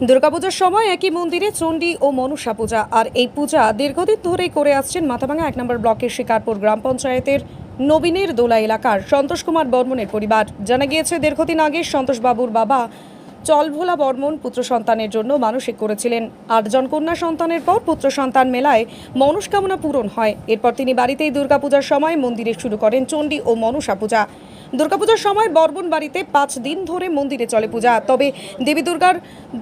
দুর্গাপূজার সময় একই মন্দিরে চণ্ডী ও মনসা পূজা। আর এই পূজা দীর্ঘদিন ধরেই করে আসছেন মাথাভাঙা এক নম্বর ব্লকের শিকারপুর গ্রাম পঞ্চায়েতের নবীনের দোলা এলাকার সন্তোষ কুমার বর্মনের পরিবার। জানা গিয়েছে, দীর্ঘদিন আগে সন্তোষবাবুর বাবা চলভোলা বর্মন পুত্র সন্তানের জন্য মানসিক করেছিলেন। আটজন কন্যা সন্তানের পর পুত্র সন্তান মেলায় মনস্কামনা পূরণ হয়। এরপর তিনি বাড়িতেই দুর্গাপূজার সময় মন্দিরে শুরু করেন চণ্ডী ও মনসা পূজা। দুর্গাপূজার সময় বর্বন বাড়িতে পাঁচ দিন ধরে মন্দিরে চলে পূজা। তবে দেবী দুর্গার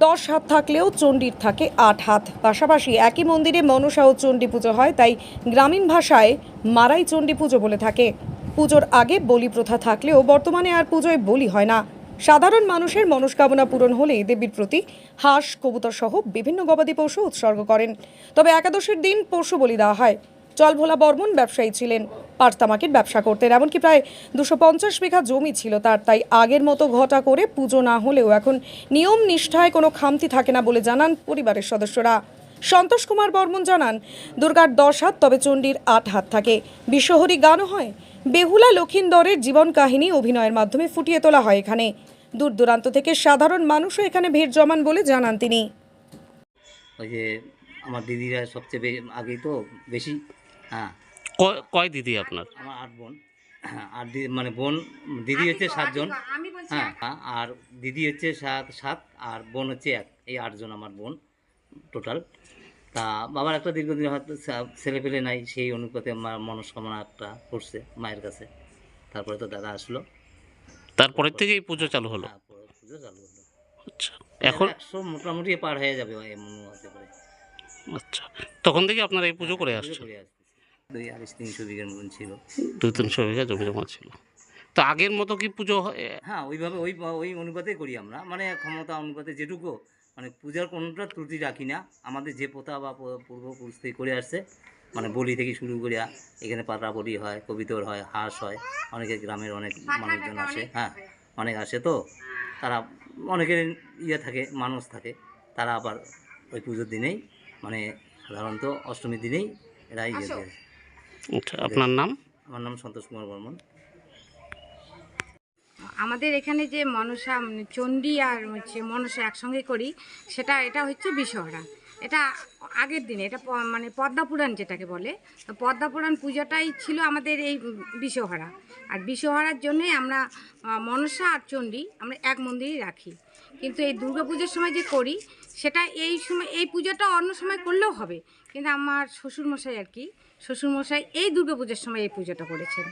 দশ হাত থাকলেও চণ্ডীর থাকে আট হাত। পাশাপাশি একই মন্দিরে মনসা ও চণ্ডী পুজো হয়, তাই গ্রামীণ ভাষায় মারাই চণ্ডী পুজো বলে থাকে। পুজোর আগে বলি প্রথা থাকলেও বর্তমানে আর পুজোয় বলি হয় না। সাধারণ মানুষের মনস্কামনা পূরণ হলেই দেবীর প্রতি হাঁস কবুতর সহ বিভিন্ন গবাদি পশু উৎসর্গ করেন। তবে একাদশীর দিন পশু বলি দেওয়া হয়। চল ভোলা বর্মন ব্যবসায়ী ছিলেন পাট তামাকের ব্যবসা করতেন, এমনকি প্রায় দুশো পঞ্চাশ বিঘা জমি ছিল তার, তাই আগের মতো ঘটা করে পুজো না হলেও এখন নিয়ম নিষ্ঠায় কোনো খামতি থাকে না বলে জানান পরিবারের সদস্যরা। সন্তোষ কুমার বর্মন জানান, দুর্গার দশ হাত, তবে চণ্ডীর আট হাত থাকে। বিশ্বহরি গানও হয়। বেহুলা লক্ষিন্দরের জীবন কাহিনী অভিনয়ের মাধ্যমে ফুটিয়ে তোলা হয় এখানে। দূর দূরান্ত থেকে সাধারণ মানুষও এখানে ভিড় জমান বলে জানান তিনি। ওই যে আমার দিদিরা সবচেয়ে বে- আগেই তো বেশি হ্যাঁ। কয় কয় দিদি আপনার? আমার আট বোন হ্যাঁ আর দি- মানে বোন দিদি হচ্ছে সাতজন হ্যাঁ হ্যাঁ, আর দিদি হচ্ছে সাত সাত আর বোন হচ্ছে এক এই আটজন আমার বোন টোটাল। তা বাবার একটা দীর্ঘদিন হয়তো ছেলে পেলে নাই সেই অনুপাতে আমার মনস্কামনা একটা করছে মায়ের কাছে। তারপরে তো দাদা আসলো। তারপরের থেকে এই পুজো চালু হলো। তারপরে পুজো চালু হলো। আচ্ছা এখন একশো মোটামুটি পার হয়ে যাবে আচ্ছা তখন থেকে আপনারা এই পুজো করে পুজো আসছেন? করে দুই আড়াইশ তিনশো বিঘার মতন ছিল। দুই তিনশো বিঘা জমি জমা ছিল। তো আগের মতো কি পুজো হয়? হ্যাঁ ওইভাবে ওই ওই অনুপাতেই করি আমরা। মানে ক্ষমতা অনুপাতে যেটুকু মানে পূজার কোনোটা ত্রুটি রাখি না। আমাদের যে প্রথা বা পূর্বপুরুষ থেকে করে আসছে মানে বলি থেকে শুরু করিয়া এখানে পাতা বলি হয় কবিতর হয় হাঁস হয় অনেকে গ্রামের অনেক মানুষজন আসে হ্যাঁ অনেক আসে তো তারা অনেকের ইয়ে থাকে মানুষ থাকে তারা আবার ওই পুজোর দিনেই মানে সাধারণত অষ্টমীর দিনেই এরা ইয়ে দেয়। আচ্ছা আপনার নাম? আমার নাম সন্তোষ কুমার বর্মন। আমাদের এখানে যে মনসা মানে চণ্ডী আর হচ্ছে মনসা একসঙ্গে করি সেটা এটা হচ্ছে বিশ্বহরা এটা আগের দিনে, এটা মানে পদ্মাপুরাণ যেটাকে বলে, তো পদ্মাপুরাণ পূজাটাই ছিল আমাদের এই বিশ্বহরা। আর বিশ্বহরার জন্যে আমরা মনসা আর চণ্ডী আমরা এক মন্দিরেই রাখি। কিন্তু এই দুর্গাপুজোর সময় যে করি, সেটা এই সময়, এই পূজাটা অন্য সময় করলেও হবে। কিন্তু আমার শ্বশুরমশাই আর কি, শ্বশুরমশাই এই দুর্গাপুজোর সময় এই পুজোটা করেছেন।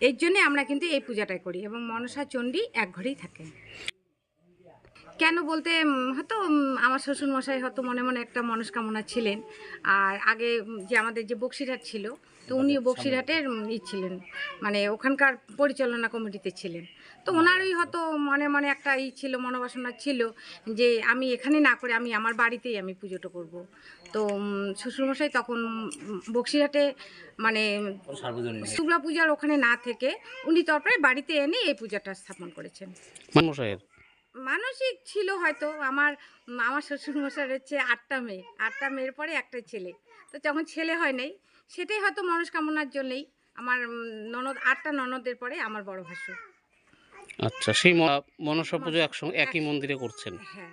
এর জন্যে আমরা কিন্তু এই পূজাটাই করি এবং মনসা, চণ্ডী এক ঘরেই থাকে কেন বলতে হয়তো আমার শ্বশুর মশাই হয়তো মনে মনে একটা মনস্কামনা ছিলেন। আর আগে যে আমাদের যে বক্সিরহাট ছিল তো উনিও বক্সিরহাটের ই ছিলেন। মানে ওখানকার পরিচালনা কমিটিতে ছিলেন। তো ওনারই হয়তো মনে মনে একটা ই ছিল মনোবাসনা ছিল যে আমি এখানে না করে আমি আমার বাড়িতেই আমি পুজোটা করব। তো শ্বশুরমশাই তখন বক্সিরহাটে মানে সার্বজনীন। দুর্গা পূজার ওখানে না থেকে উনি তারপরে বাড়িতে এনে এই পূজাটা স্থাপন করেছেন। মশাইয়ের? মানসিক ছিল হয়তো আমার আমার শ্বশুরমশাই হচ্ছে আটটা মেয়ে। আটটা মেয়ের পরে একটা ছেলে। তো যখন ছেলে হয় নাই সেটাই হয়তো মনস্কামনার জন্যই আমার ননদ আটটা ননদের পরে আমার বড় ভাসুর আচ্ছা সেই মনসা পুজো একসঙ্গে একই মন্দিরে করছেন? হ্যাঁ।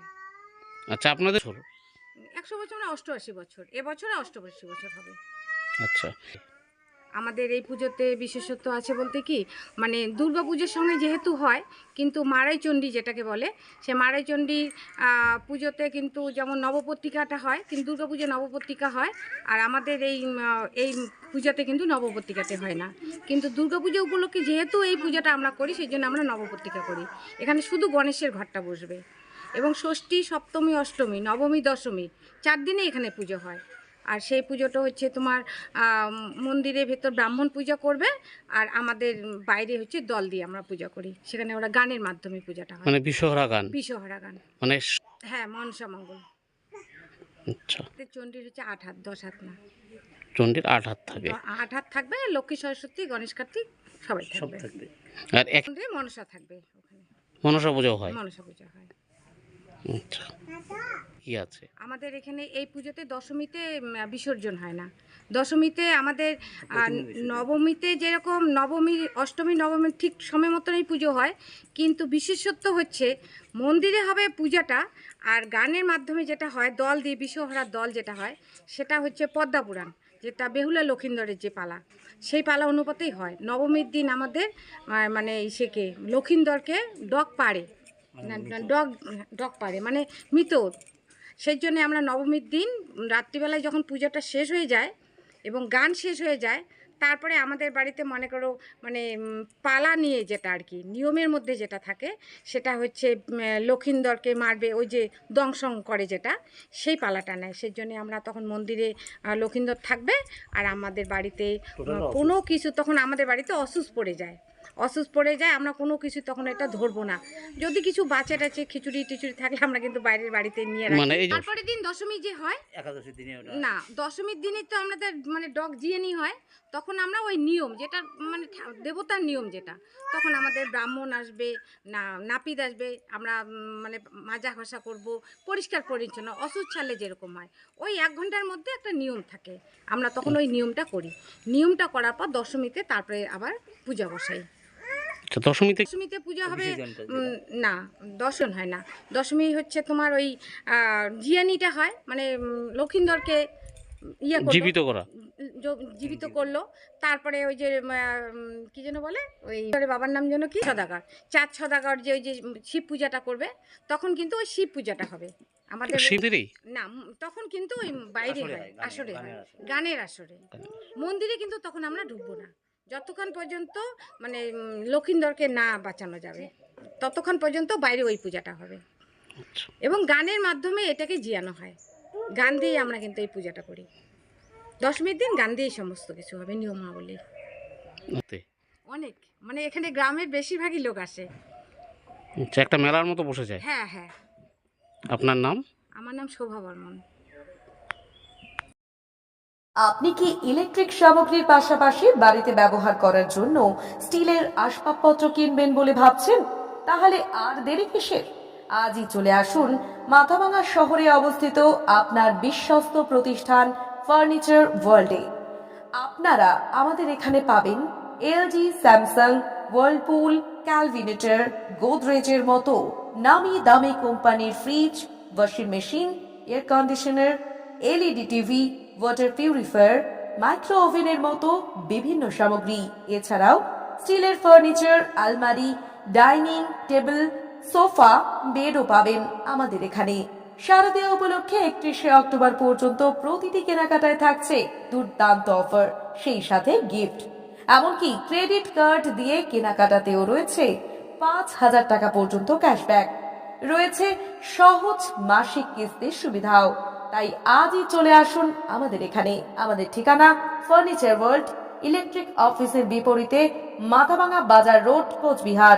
আচ্ছা আপনাদের একশো বছর মানে অষ্টআশি বছর। এবছরে অষ্টআশি বছর হবে। আচ্ছা। আমাদের এই পুজোতে বিশেষত্ব আছে বলতে কি মানে দুর্গা পুজোর সঙ্গে যেহেতু হয়, কিন্তু মারাইচণ্ডী যেটাকে বলে, সে মারাইচণ্ডী পুজোতে কিন্তু যেমন নবপত্রিকাটা হয়, কিন্তু দুর্গা পুজো নবপত্রিকা হয়, আর আমাদের এই এই পূজাতে কিন্তু নবপত্রিকাতে হয় না। কিন্তু দুর্গা পুজো উপলক্ষে যেহেতু এই পূজাটা আমরা করি, সেই জন্য আমরা নবপত্রিকা করি। এখানে শুধু গণেশের ঘরটা বসবে। এবং ষষ্ঠী, সপ্তমী, অষ্টমী, নবমী, দশমী, চার দিনে এখানে পুজো হয়। আর সেই পুজোটা হচ্ছে তোমার মন্দিরের ভেতর ব্রাহ্মণ পূজা করবে আর আমাদের বাইরে হচ্ছে দল দিয়ে আমরা পূজা করি। সেখানে ওরা গানের মাধ্যমে পূজাটা হয়। মানে বিশ্বহরা গান? বিশ্বহরা গান। মানে হ্যাঁ মনসা মঙ্গল। আচ্ছা। চণ্ডীর হচ্ছে আট হাত দশ হাত না। চণ্ডীর আট হাত থাকে? আট হাত থাকবে লক্ষ্মী সরস্বতী গণেশ কার্তিক সবাই সব থাকবে। আর এক মনসা থাকবে ওখানে। মনসা পুজো হয়? মনসা পূজা হয়। আচ্ছা কি আছে? আমাদের এখানে এই পুজোতে দশমীতে বিসর্জন হয় না। দশমীতে আমাদের নবমীতে যেরকম নবমী অষ্টমী নবমী ঠিক সময় মতন এই পুজো হয় কিন্তু বিশেষত্ব হচ্ছে মন্দিরে হবে পূজাটা আর গানের মাধ্যমে যেটা হয় দল দিয়ে বিশ্বহরার দল যেটা হয় সেটা হচ্ছে পদ্মা পুরাণ যেটা বেহুলা লক্ষিন্দরের যে পালা। সেই পালা অনুপাতেই হয়। নবমীর দিন আমাদের মানে সেকে লক্ষিন্দরকে ডগ পাড়ে। ডগ ডগ পারে মানে মৃত। সেই জন্যে আমরা নবমীর দিন রাত্রিবেলায় যখন পূজাটা শেষ হয়ে যায় এবং গান শেষ হয়ে যায় তারপরে আমাদের বাড়িতে মনে করো মানে পালা নিয়ে যেটা আর কি নিয়মের মধ্যে যেটা থাকে সেটা হচ্ছে লক্ষিন্দরকে মারবে ওই যে দংশন করে যেটা সেই পালাটা নেয়। সেই জন্য আমরা তখন মন্দিরে লক্ষিন্দর থাকবে আর আমাদের বাড়িতে কোনো কিছু তখন আমাদের বাড়িতে অসুস্থ পড়ে যায়। অসুস পড়ে যায় আমরা কোনো কিছু তখন এটা ধরবো না। যদি কিছু বাচ্চা টাচে খিচুড়ি টিচুড়ি থাকলে আমরা কিন্তু বাইরের বাড়িতে নিয়ে রাখি। মানে এই যে- তারপরে দিন দশমী যে হয় একাদশীর দিনে ওটা। না দশমীর দিনে তো আমাদের মানে ডগ জিয়ানি হয় তখন আমরা ওই নিয়ম যেটা মানে ঠা- দেবতার নিয়ম যেটা তখন আমাদের ব্রাহ্মণ আসবে না নাপিত আসবে আমরা উম, মানে মাজা ঘষা করব পরিষ্কার পরিচ্ছন্ন অসুখ ছাড়লে যেরকম হয় ওই এক ঘণ্টার মধ্যে একটা নিয়ম থাকে। আমরা তখন ওই নিয়মটা করি। নিয়মটা করার পর দশমীতে তারপরে আবার পূজা বসাই। আচ্ছা দশমীতে দশমীতে পূজা হবে না দর্শন হয় না। দশমী হচ্ছে তোমার ওই আহ, জিয়ানিটা হয় মানে লক্ষিন্দরকে ইয়ে জীবিত করা। জীবিত করল। তারপরে ওই যে কি যেন বলে? ওই বাবার নাম যেন কি? সদাগর। চার সদাগর যে ওই যে শিব পূজাটা করবে তখন কিন্তু ওই শিব পূজাটা হবে। আমাদের না তখন কিন্তু ওই বাইরে আসরে হয় আসরে। গানের আসরে। মন্দিরে কিন্তু তখন আমরা ঢুকবো না। যতক্ষণ পর্যন্ত মানে লক্ষিন্দরকে না বাঁচানো যাবে ততক্ষণ পর্যন্ত বাইরে ওই পূজাটা হবে। আচ্ছা। এবং গানের মাধ্যমে এটাকে জিয়ানো হয়। গান দিয়েই আমরা কিন্তু এই পূজাটা করি। দশমীর দিন গান দিয়েই সমস্ত কিছু হবে নিয়মাবলী। অনেক। মানে এখানে গ্রামের বেশিরভাগই লোক আসে। আচ্ছা একটা মেলার মতো বসে যায়? হ্যাঁ হ্যাঁ। আপনার নাম? আমার নাম শোভা বর্মন। আপনি কি ইলেকট্রিক সামগ্রীর পাশাপাশি বাড়িতে ব্যবহার করার জন্য স্টিলের আসবাবপত্র কিনবেন বলে ভাবছেন? তাহলে আর দেরি কিসের? আজই চলে আসুন মাথাভাঙা শহরে অবস্থিত আপনার বিশ্বস্ত প্রতিষ্ঠান ফার্নিচার ওয়ার্ল্ডে। আপনারা আমাদের এখানে পাবেন এলজি, স্যামসাং ওয়ার্লপুল ক্যালভিনেটর, গোদরেজের মতো নামি দামি কোম্পানির fridge, washing machine, air conditioner, LED TV water purifier micro ওভেনের মতো বিভিন্ন সামগ্রী। এছাড়াও স্টিলের ফার্নিচার, আলমারি, ডাইনিং টেবিল, সোফা, বেডও পাবেন আমাদের এখানে। শারদীয় উপলক্ষে একত্রিশে অক্টোবর পর্যন্ত প্রতিটি কেনাকাটায় থাকছে দুর্দান্ত অফার, সেই সাথে গিফট। এমনকি ক্রেডিট কার্ড দিয়ে কেনাকাটাতেও রয়েছে পাঁচ হাজার টাকা পর্যন্ত ক্যাশব্যাক। রয়েছে সহজ মাসিক কিস্তির সুবিধাও। তাই আজই চলে আসুন আমাদের এখানে। আমাদের ঠিকানা ফার্নিচার ওয়ার্ল্ড ইলেকট্রিক অফিসের বিপরীতে মাথাভাঙা বাজার road Cooch Behar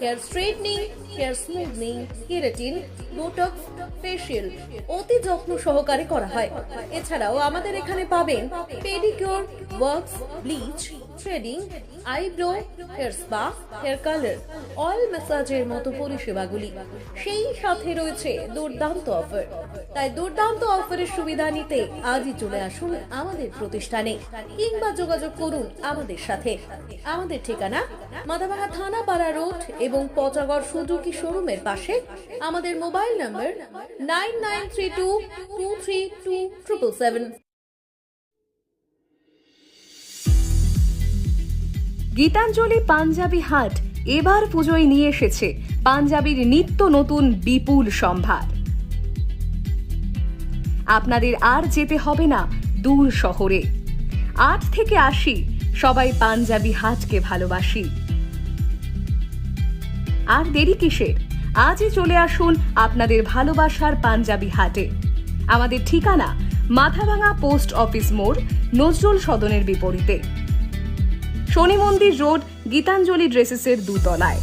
hair straightening hair smoothening keratin botox facial অতি যত্ন সহকারে করা হয়। এছাড়াও আমাদের এখানে পাবেন pedicure works bleach threading eyebrow hair spa hair colour oil ম্যাসাজের মতো পরিষেবাগুলি। সেই সাথে রয়েছে দুর্দান্ত অফার তাই দুর্দান্ত অফারের সুবিধা নিতে আজই চলে আসুন আমাদের প্রতিষ্ঠানে কিংবা যোগাযোগ করুন আমাদের সাথে। আমাদের ঠিকানা মাদাবাড়া থানাপাড়া রোড এবং পচাগড় সুজুকি শোরুমের পাশে। আমাদের mobile number nine nine three two two three two triple seven. Gitanjali Punjabi Haat এবার পুজোয় নিয়ে এসেছে। পাঞ্জাবির নিত্য নতুন বিপুল সম্ভার। আপনাদের আর যেতে হবে না দূর শহরে। আট থেকে আশি সবাই পাঞ্জাবি হাটকে ভালোবাসি। আর দেরি কিসের? আজই চলে আসুন আপনাদের ভালোবাসার পাঞ্জাবি হাটে। আমাদের ঠিকানা মাথাভাঙা পোস্ট অফিস মোড়, নজরুল সদনের বিপরীতে। শনি মন্দির রোড, গীতাঞ্জলি ড্রেসেসের দুতলায়।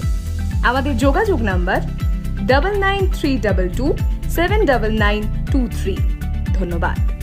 আমাদের যোগাযোগ number double nine three double two seven double nine two three ধন্যবাদ।